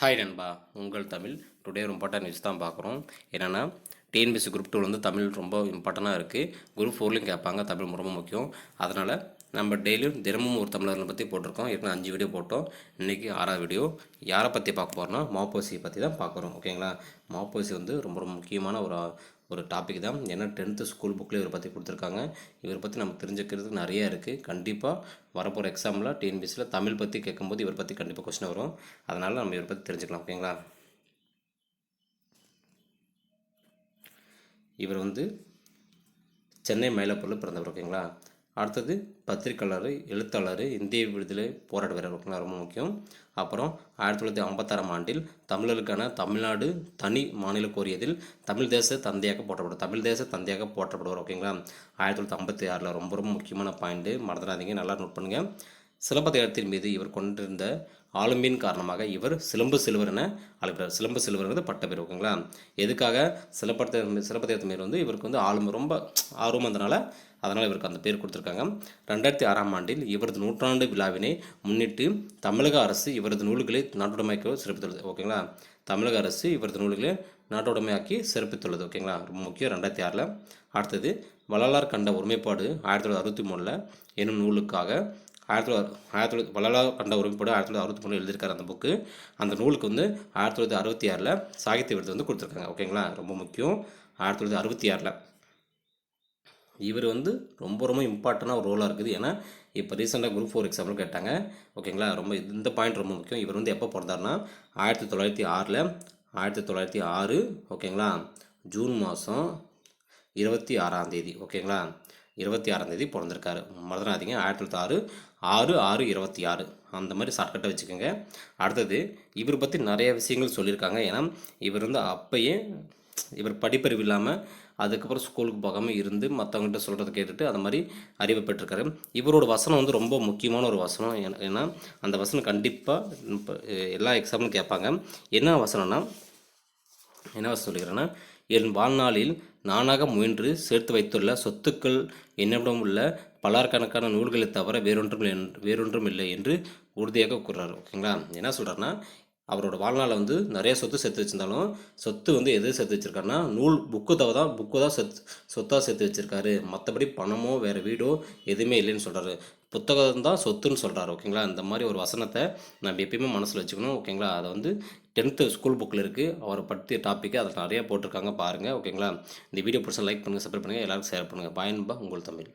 Hi நண்பா உங்கள் Tamil today ஒரு இம்பார்ட்டன்ட் நியூஸ் தான் பார்க்குறோம். என்னென்னா டிஎன்பிசி குரூப் டூ வந்து தமிழ் ரொம்ப இம்பார்ட்டண்ட்டாக இருக்குது குரூப் ஃபோர்லையும் கேட்பாங்க. தமிழ் ரொம்ப முக்கியம். அதனால் நம்ம டெய்லியும் தினமும் ஒரு தமிழர்களை பற்றி போட்டிருக்கோம். ஏற்கனவே அஞ்சு வீடியோ போட்டோம். இன்றைக்கி ஆறாவது வீடியோ யாரை பற்றி பார்க்க போகிறோம்னா மாப்போசியை பற்றி தான் பார்க்குறோம் ஓகேங்களா மாப்போசி வந்து ரொம்ப ரொம்ப முக்கியமான ஒரு ஒரு டாபிக் தான். ஏன்னா டென்த்து ஸ்கூல் புக்கில் இவரை பற்றி கொடுத்துருக்காங்க. இவரை பற்றி நமக்கு தெரிஞ்சுக்கிறதுக்கு நிறைய இருக்குது கண்டிப்பாக வரப்போகிற எக்ஸாமில் டிஎன்பிசியில் தமிழ் பற்றி கேட்கும்போது இவரை பற்றி கண்டிப்பாக கொஸ்டின் வரும். அதனால் நம்ம இவரை பற்றி தெரிஞ்சுக்கலாம். ஓகேங்களா இவர் வந்து சென்னை மயிலாப்பூரில் பிறந்தவர் ஓகேங்களா? அடுத்தது பத்திரிக்கையாளர் எழுத்தாளர் இந்திய விடுதலை போராட்ட வீரர் ஓகேங்களா? ரொம்ப முக்கியம். அப்புறம் ஆயிரத்தி தொள்ளாயிரத்தி ஐம்பத்தாறாம் ஆண்டில் தமிழருக்கான தமிழ்நாடு தனி மாநில கோரியதில் தமிழ் தேச தந்தையாக போற்றப்படும் தமிழ் தேச தந்தையாக போற்றப்படுவார் ஓகேங்களா? ஆயிரத்தி தொள்ளாயிரத்தி ஐம்பத்தி ஆறில் ரொம்ப ரொம்ப முக்கியமான பாயிண்ட்டு மறந்துடாதீங்க. நல்லா நோட் பண்ணுங்கள் சிலப்பதிகாரத்தின் மீது இவர் கொண்டிருந்த ஆளுமையின் காரணமாக இவர் சிலம்பு சிலுவர் என அழைக்கிறார் சிலம்பு சிலுவர்ங்கிறது பட்ட பேர் ஓகேங்களா? எதுக்காக சிலப்பதி சிலப்பதிகாரத்தின் மீது வந்து இவருக்கு வந்து ஆளுமை ரொம்ப ஆர்வம் வந்தனால அதனால் இவருக்கு அந்த பேர் கொடுத்துருக்காங்க. ரெண்டாயிரத்தி ஆறாம் ஆண்டில் இவரது நூற்றாண்டு விழாவினை முன்னிட்டு தமிழக அரசு இவரது நூல்களை நாட்டுடைமைக்க சிறப்பித்துள்ளது ஓகேங்களா? தமிழக அரசு இவரது நூல்களை நாட்டுடைமையாக்கி சிறப்பித்துள்ளது ஓகேங்களா? ரொம்ப முக்கியம். ரெண்டாயிரத்தி ஆறில். அடுத்தது வள்ளலார் கண்ட ஒருமைப்பாடு ஆயிரத்தி தொள்ளாயிரத்தி அறுபத்தி மூணில் என்னும் நூலுக்காக ஆயிரத்தி தொள்ளாயிரத்தி ஆயிரத்தி தொள்ளாயிரத்தி வள்ளலார் கண்ட ஒருமைப்பாடு ஆயிரத்தி தொள்ளாயிரத்தி அறுபத்தி மூணு எழுதியிருக்காரு அந்த புக்கு அந்த நூலுக்கு வந்து ஆயிரத்தி தொள்ளாயிரத்தி அறுபத்தி ஆறில் சாகித்ய விருது வந்து கொடுத்துருக்காங்க. ஓகேங்களா ரொம்ப முக்கியம். ஆயிரத்தி தொள்ளாயிரத்தி அறுபத்தி ஆறில். இவர் வந்து ரொம்ப ரொம்ப இம்பார்ட்டண்டாக ஒரு ரோலாக இருக்குது. ஏன்னா இப்போ ரீசெண்டாக குரூப் ஃபோர் எக்ஸாம்பிள் கேட்டாங்க. ஓகேங்களா ரொம்ப இந்த பாயிண்ட் ரொம்ப முக்கியம். இவர் வந்து எப்போ பிறந்தாருன்னா ஆயிரத்தி தொள்ளாயிரத்தி ஆறில் ஆயிரத்தி தொள்ளாயிரத்தி ஆறு ஓகேங்களா ஜூன் மாதம் இருபத்தி ஆறாம் தேதி. ஓகேங்களா இருபத்தி ஆறாம் தேதி பிறந்திருக்காரு. மறந்துடாதீங்க. ஆயிரத்தி தொள்ளாயிரத்தி ஆறு ஆறு ஆறு இருபத்தி ஆறு. அந்த மாதிரி ஷார்ட்கட்டை வச்சுக்கோங்க. அடுத்தது இவர் பற்றி நிறைய விஷயங்கள் சொல்லியிருக்காங்க. ஏன்னா இவர் வந்து அப்பயே இவர் படிப்பறிவு இல்லாமல் அதுக்கப்புறம் ஸ்கூலுக்கு போகாமல் இருந்து மற்றவங்ககிட்ட சொல்கிறத கேட்டுட்டு அந்த மாதிரி அறிவு பெற்றிருக்காரு. இவரோட வசனம் வந்து ரொம்ப முக்கியமான ஒரு வசனம். ஏன்னா- அந்த வசனம் கண்டிப்பாக இப்போ எல்லா எக்ஸாம்பிளும் கேட்பாங்க. என்ன வசனம்னா என்ன வசனம் என் வாழ்நாளில் நானாக முயன்று சேர்த்து வைத்துள்ள சொத்துக்கள் என்னிடம் உள்ள பலாயிரக்கணக்கான நூல்களை தவிர வேறொன்றும் என் வேறொன்றும் இல்லை என்று உறுதியாக கூறுறாரு. ஓகேங்களா? என்ன சொல்கிறாருன்னா அவரோட வாழ்நாளில் வந்து நிறைய சொத்து சேர்த்து வச்சிருந்தாலும் சொத்து வந்து எது சேர்த்து வச்சிருக்காருன்னா நூல் புக்கு தவிர தான் புக்கு தான் சொத்து சொத்தாக சேர்த்து வச்சுருக்காரு. மற்றபடி பணமோ வேறு வீடோ எதுவுமே இல்லைன்னு சொல்கிறாரு புத்தகம் தான் சொத்துன்னு சொல்கிறாரு ஓகேங்களா? இந்த மாதிரி ஒரு வசனத்தை நம்ம எப்பயுமே மனசில் வச்சுக்கணும் ஓகேங்களா? அதை வந்து டென்த்து ஸ்கூல் புக்கில் இருக்குது அவரை பற்றிய டாப்பிக்கு அதில் நிறைய போட்டிருக்காங்க பாருங்கள் ஓகேங்களா? இந்த வீடியோ பிடிச்சா லைக் பண்ணுங்கள் சப்ஸ்கிரைப் பண்ணுங்கள் எல்லாருக்கும் ஷேர் பண்ணுங்கள் பயன்பா உங்கள் தமிழ்.